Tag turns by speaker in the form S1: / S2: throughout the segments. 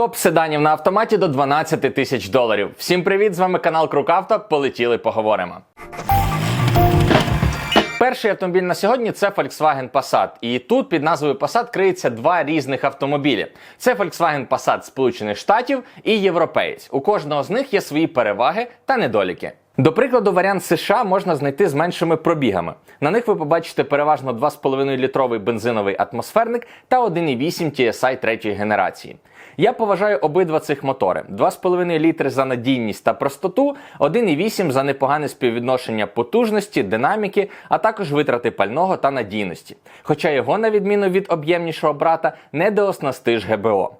S1: Топ седанів на автоматі до 12 тисяч доларів. Всім привіт! З вами канал Крукавто. Полетіли, поговоримо. Перший автомобіль на сьогодні це Volkswagen Passat. І тут під назвою Passat криється два різних автомобілі. Це Volkswagen Passat Сполучених Штатів і європеєць. У кожного з них є свої переваги та недоліки. До прикладу, варіант США можна знайти з меншими пробігами. На них ви побачите переважно 2,5-літровий бензиновий атмосферник та 1,8 TSI третьої генерації. Я поважаю обидва цих мотори: 2,5 літри за надійність та простоту, 1,8 за непогане співвідношення потужності, динаміки, а також витрати пального та надійності. Хоча його, на відміну від об'ємнішого брата, не дооснастиш ГБО.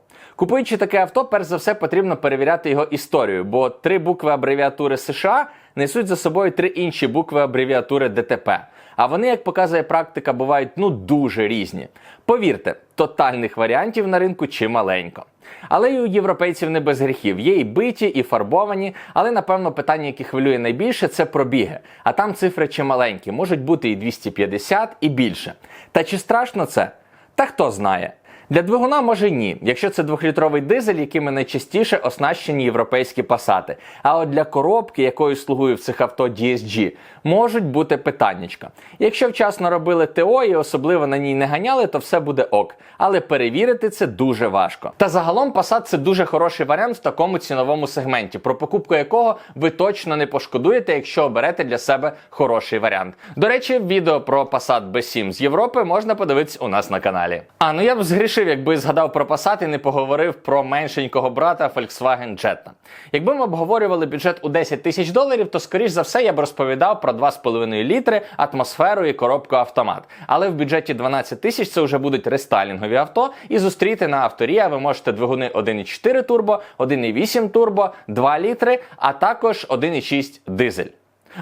S1: Купуючи таке авто, перш за все потрібно перевіряти його історію, бо три букви абревіатури США несуть за собою три інші букви абревіатури ДТП. А вони, як показує практика, бувають ну дуже різні. Повірте, тотальних варіантів на ринку чималенько. Але і у європейців не без гріхів. Є і биті, і фарбовані, але напевно питання, яке хвилює найбільше, це пробіги. А там цифри чималенькі, можуть бути і 250, і більше. Та чи страшно це? Та хто знає. Для двигуна може ні, якщо це двохлітровий дизель, якими найчастіше оснащені європейські пасати. А от для коробки, якою слугує в цих авто DSG, можуть бути питаннячка. Якщо вчасно робили ТО і особливо на ній не ганяли, то все буде ок. Але перевірити це дуже важко. Та загалом Passat це дуже хороший варіант в такому ціновому сегменті, про покупку якого ви точно не пошкодуєте, якщо оберете для себе хороший варіант. До речі, відео про Passat B7 з Європи можна подивитись у нас на каналі. А ну я б згрішив, якби згадав про Passat і не поговорив про меншенького брата Volkswagen Jetta. Якби ми обговорювали бюджет у 10 тисяч доларів, то скоріш за все я б розповідав про 2,5 літри, атмосферу і коробку автомат. Але в бюджеті 12 тисяч це вже будуть рестайлінгові авто, і зустріти на авторія ви можете двигуни 1,4 турбо, 1,8 турбо, 2 літри, а також 1,6 дизель.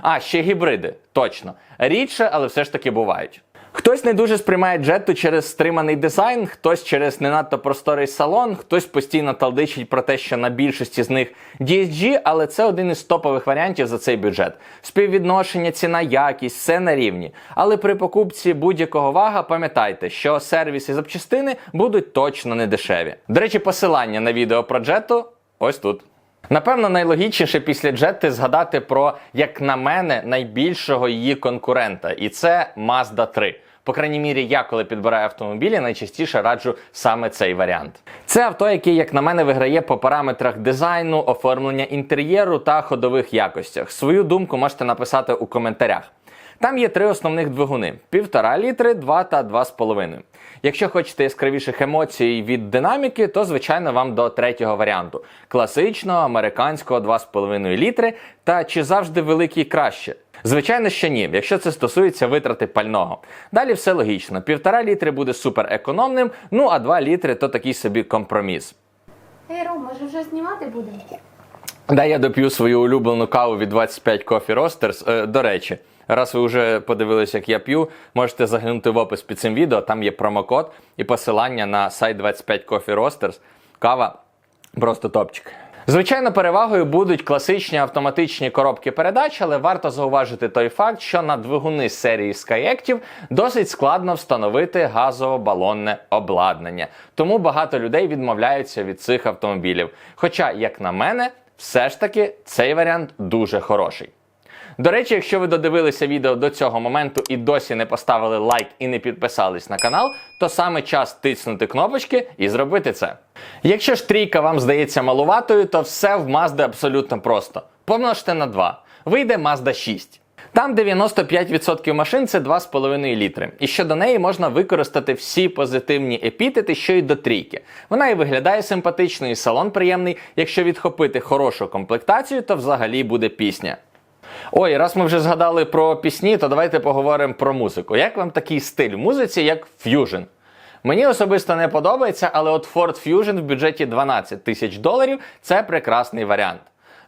S1: А, ще гібриди, точно. Рідше, але все ж таки бувають. Хтось не дуже сприймає джетту через стриманий дизайн, хтось через не надто просторий салон, хтось постійно талдичить про те, що на більшості з них DSG, але це один із топових варіантів за цей бюджет. Співвідношення, ціна, якість, все на рівні. Але при покупці будь-якого вага пам'ятайте, що сервіс і запчастини будуть точно не дешеві. До речі, посилання на відео про джетту ось тут. Напевно, найлогічніше після Джетти згадати про, як на мене, найбільшого її конкурента, і це Mazda 3. По крайній мірі, я коли підбираю автомобілі, найчастіше раджу саме цей варіант. Це авто, яке, як на мене, виграє по параметрах дизайну, оформлення інтер'єру та ходових якостях. Свою думку можете написати у коментарях. Там є три основних двигуни: 1,5 літри, 2 та 2,5. Якщо хочете яскравіших емоцій від динаміки, то звичайно вам до третього варіанту: класичного американського 2,5 літри. Та чи завжди великий краще? Звичайно, що ні, якщо це стосується витрати пального. Далі все логічно: 1,5 літри буде супер економним, ну а 2 літри то такий собі компроміс.
S2: Ей, Ром, може вже знімати будемо?
S1: Дай я доп'ю свою улюблену каву від 25 Coffee Roasters. Е, до речі, раз ви вже подивилися, як я п'ю, можете заглянути в опис під цим відео. Там є промокод і посилання на сайт 25 Coffee Roasters. Кава просто топчик. Звичайно, перевагою будуть класичні автоматичні коробки передач, але варто зауважити той факт, що на двигуни серії Skyactiv досить складно встановити газово-балонне обладнання. Тому багато людей відмовляються від цих автомобілів. Хоча, як на мене, все ж таки цей варіант дуже хороший. До речі, якщо ви додивилися відео до цього моменту і досі не поставили лайк і не підписались на канал, то саме час тиснути кнопочки і зробити це. Якщо ж трійка вам здається малуватою, то все в Mazda абсолютно просто. Помножте на 2. Вийде Mazda 6. Там 95% машин це 2,5 літри. І щодо неї можна використати всі позитивні епітети, що й до трійки. Вона і виглядає симпатично, і салон приємний. Якщо відхопити хорошу комплектацію, то взагалі буде пісня. Ой, раз ми вже згадали про пісні, то давайте поговоримо про музику. Як вам такий стиль в музиці, як ф'южн? Мені особисто не подобається, але от Ford Fusion в бюджеті 12 тисяч доларів це прекрасний варіант.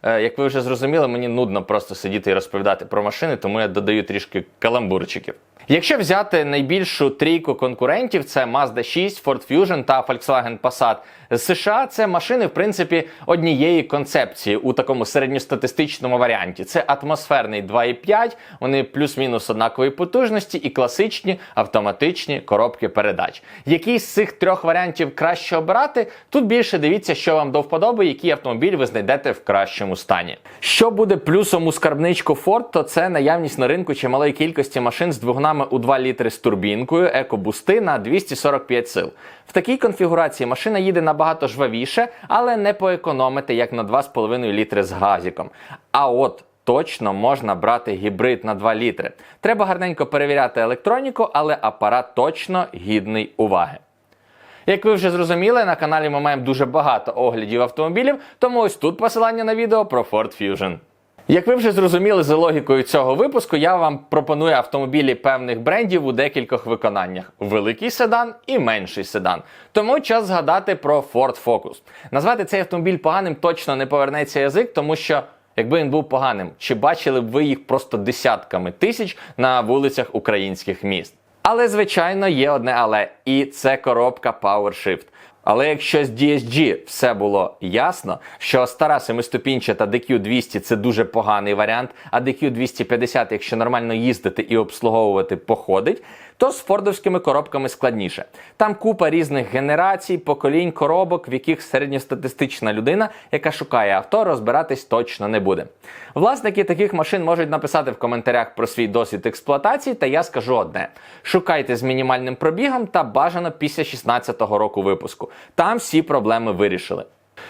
S1: Е, як ви вже зрозуміли, мені нудно просто сидіти і розповідати про машини, тому я додаю трішки каламбурчиків. Якщо взяти найбільшу трійку конкурентів, це Mazda 6, Ford Fusion та Volkswagen Passat з США, це машини, в принципі, однієї концепції у такому середньостатистичному варіанті. Це атмосферний 2,5, вони плюс-мінус однакової потужності і класичні автоматичні коробки передач. Який з цих трьох варіантів краще обирати? Тут більше дивіться, що вам до вподоби, який автомобіль ви знайдете в кращому стані. Що буде плюсом у скарбничку Ford, то це наявність на ринку чималої кількості машин з двигунами у 2 літри з турбінкою, екобусти на 245 сил. В такій конфігурації машина їде набагато жвавіше, але не поекономити як на 2,5 літри з газіком. А от точно можна брати гібрид на 2 літри. Треба гарненько перевіряти електроніку, але апарат точно гідний уваги. Як ви вже зрозуміли, на каналі ми маємо дуже багато оглядів автомобілів, тому ось тут посилання на відео про Ford Fusion. Як ви вже зрозуміли за логікою цього випуску, я вам пропоную автомобілі певних брендів у декількох виконаннях: великий седан і менший седан. Тому час згадати про Ford Focus. Назвати цей автомобіль поганим точно не повернеться язик, тому що. Якби він був поганим, чи бачили б ви їх просто десятками тисяч на вулицях українських міст? Але, звичайно, є одне але, і це коробка PowerShift. Але якщо з DSG все було ясно, що стара семиступінчата DQ200 це дуже поганий варіант, а DQ250, якщо нормально їздити і обслуговувати, походить, то з фордовськими коробками складніше. Там купа різних генерацій, поколінь коробок, в яких середньостатистична людина, яка шукає авто, розбиратись точно не буде. Власники таких машин можуть написати в коментарях про свій досвід експлуатації, та я скажу одне: шукайте з мінімальним пробігом та бажано після 16-го року випуску. Там всі проблеми вирішили.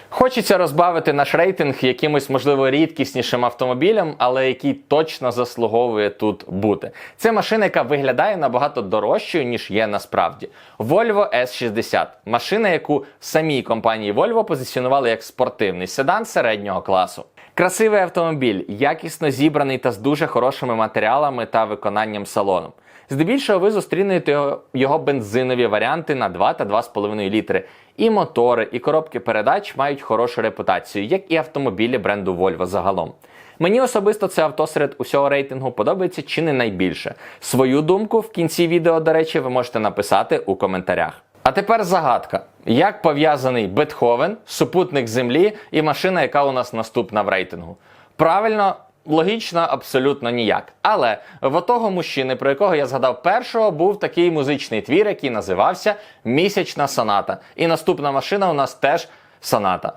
S1: Хочеться розбавити наш рейтинг якимось, можливо, рідкіснішим автомобілем, але який точно заслуговує тут бути. Це машина, яка виглядає набагато дорожчою, ніж є насправді. Volvo S60. Машина, яку самій компанії Volvo позиціонували як спортивний седан середнього класу. Красивий автомобіль, якісно зібраний та з дуже хорошими матеріалами та виконанням салону. Здебільшого ви зустрінете його, бензинові варіанти на 2 та 2,5 літри. І мотори, і коробки передач мають хорошу репутацію, як і автомобілі бренду Volvo загалом. Мені особисто це авто серед усього рейтингу подобається чи не найбільше. Свою думку в кінці відео, до речі, ви можете написати у коментарях. А тепер загадка: як пов'язаний Бетховен, супутник Землі і машина, яка у нас наступна в рейтингу? Правильно, Логічно, абсолютно ніяк. Але в отого мужчини, про якого я згадав першого, був такий музичний твір, який називався Місячна соната. І наступна машина у нас теж соната.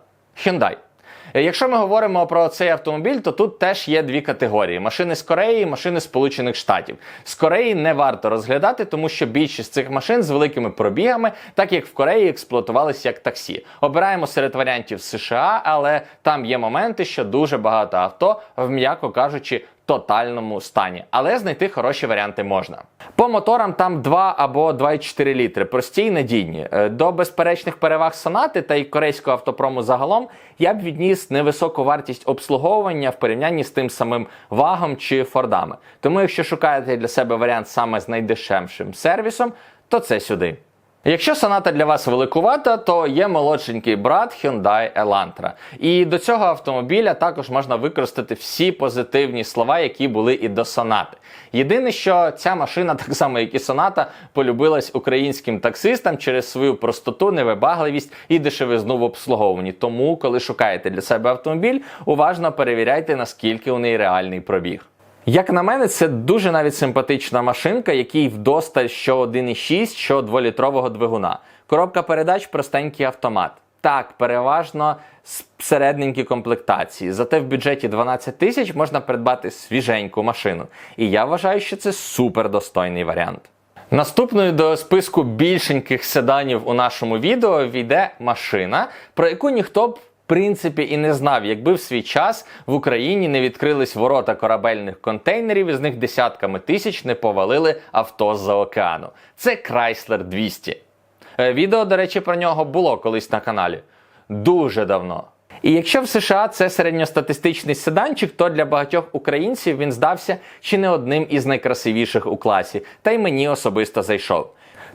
S1: Hyundai. Якщо ми говоримо про цей автомобіль, то тут теж є дві категорії: машини з Кореї і машини Сполучених Штатів. З Кореї не варто розглядати, тому що більшість цих машин з великими пробігами, так як в Кореї, експлуатувалися як таксі. Обираємо серед варіантів США, але там є моменти, що дуже багато авто, в м'яко кажучи, тотальному стані, але знайти хороші варіанти можна. По моторам там 2 або 2,4 літри, прості й надійні. Е, До безперечних переваг сонати та й корейського автопрому загалом я б відніс невисоку вартість обслуговування в порівнянні з тим самим вагом чи фордами. Тому, якщо шукаєте для себе варіант саме з найдешевшим сервісом, то це сюди. Якщо соната для вас великувата, то є молодшенький брат Hyundai Elantra. І до цього автомобіля також можна використати всі позитивні слова, які були і до сонати. Єдине, що ця машина, так само як і соната, полюбилась українським таксистам через свою простоту, невибагливість і дешевизну в обслуговуванні. Тому, коли шукаєте для себе автомобіль, уважно перевіряйте, наскільки у неї реальний пробіг. Як на мене, це дуже навіть симпатична машинка, який вдосталь що 1,6, що 2-літрового двигуна. Коробка передач простенький автомат. Так, переважно з середненькі комплектації. Зате в бюджеті 12 тисяч можна придбати свіженьку машину. І я вважаю, що це супер достойний варіант. Наступною до списку більшеньких седанів у нашому відео війде машина, про яку ніхто б принципі і не знав, якби в свій час в Україні не відкрились ворота корабельних контейнерів, і з них десятками тисяч не повалили авто з-за океану. Це Chrysler 200. Е, Відео, до речі, про нього було колись на каналі. Дуже давно. І якщо в США це середньостатистичний седанчик, то для багатьох українців він здався чи не одним із найкрасивіших у класі, та й мені особисто зайшов.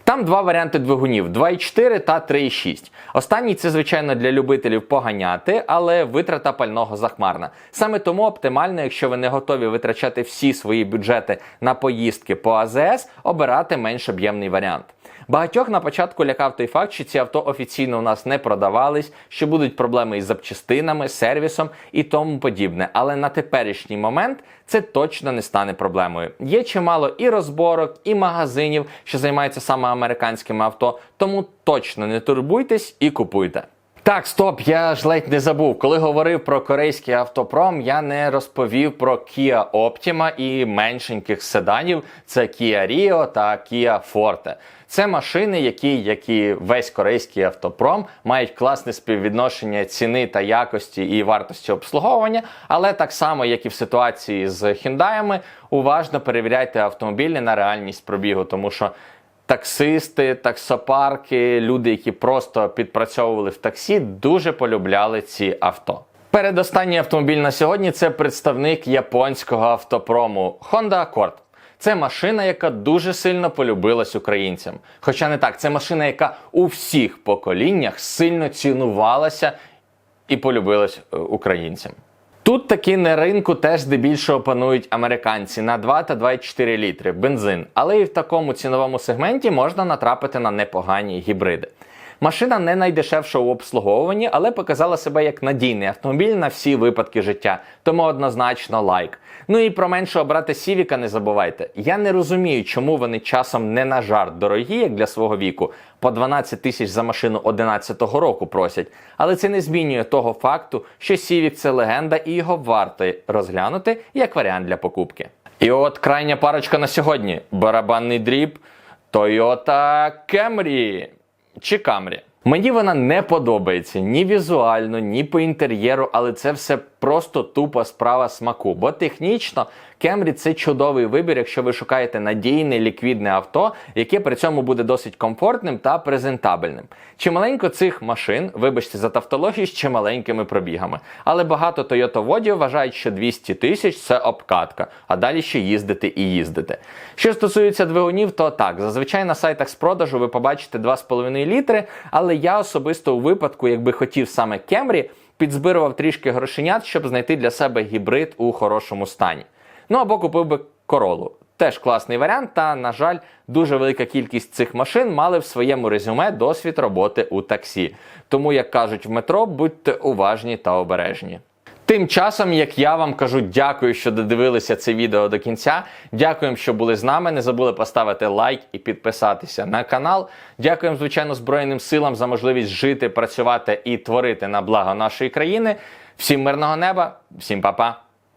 S1: Там два варіанти двигунів: 2,4 та 3,6. Останній це, звичайно, для любителів поганяти, але витрата пального захмарна. Саме тому оптимально, якщо ви не готові витрачати всі свої бюджети на поїздки по АЗС, обирати менш об'ємний варіант. Багатьох на початку лякав той факт, що ці авто офіційно у нас не продавались, що будуть проблеми із запчастинами, сервісом і тому подібне. Але на теперішній момент це точно не стане проблемою. Є чимало і розборок, і магазинів, що займаються саме американськими авто, тому точно не турбуйтесь і купуйте. Так, стоп, я ж ледь не забув. Коли говорив про корейський автопром, я не розповів про Kia Optima і меншеньких седанів. Це Kia Rio та Kia Forte. Це машини, які, як і весь корейський автопром, мають класне співвідношення ціни та якості і вартості обслуговування. Але так само, як і в ситуації з хіндаями, уважно перевіряйте автомобілі на реальність пробігу, тому що таксисти, таксопарки, люди, які просто підпрацьовували в таксі, дуже полюбляли ці авто. Передостанній автомобіль на сьогодні це представник японського автопрому Honda Accord. Це машина, яка дуже сильно полюбилась українцям. Хоча не так, це машина, яка у всіх поколіннях сильно цінувалася і полюбилась е, українцям. Тут таки на ринку теж здебільшого панують американці на 2 та 2,4 літри бензин, але і в такому ціновому сегменті можна натрапити на непогані гібриди. Машина не найдешевша у обслуговуванні, але показала себе як надійний автомобіль на всі випадки життя, тому однозначно лайк. Ну і про меншого брата Сівіка не забувайте. Я не розумію, чому вони часом не на жарт дорогі, як для свого віку, по 12 тисяч за машину 11-го року просять. Але це не змінює того факту, що Сівік це легенда і його варто розглянути як варіант для покупки. І от крайня парочка на сьогодні: барабанний дріб Toyota Camry чи Камрі. Мені вона не подобається ні візуально, ні по інтер'єру, але це все просто тупа справа смаку. Бо технічно Camry це чудовий вибір, якщо ви шукаєте надійне ліквідне авто, яке при цьому буде досить комфортним та презентабельним. Чималенько цих машин, вибачте за тавтологію, з чималенькими пробігами. Але багато Toyota-водів вважають, що 200 тисяч це обкатка, а далі ще їздити і їздити. Що стосується двигунів, то так, зазвичай на сайтах з продажу ви побачите 2,5 літри, але я особисто у випадку, якби хотів саме Camry, підзбирував трішки грошенят, щоб знайти для себе гібрид у хорошому стані. Ну або купив би королу. Теж класний варіант, та, на жаль, дуже велика кількість цих машин мали в своєму резюме досвід роботи у таксі. Тому, як кажуть в метро, будьте уважні та обережні. Тим часом, як я вам кажу, дякую, що додивилися це відео до кінця. Дякуємо, що були з нами. Не забули поставити лайк і підписатися на канал. Дякуємо, звичайно, Збройним силам за можливість жити, працювати і творити на благо нашої країни. Всім мирного неба, всім па-па!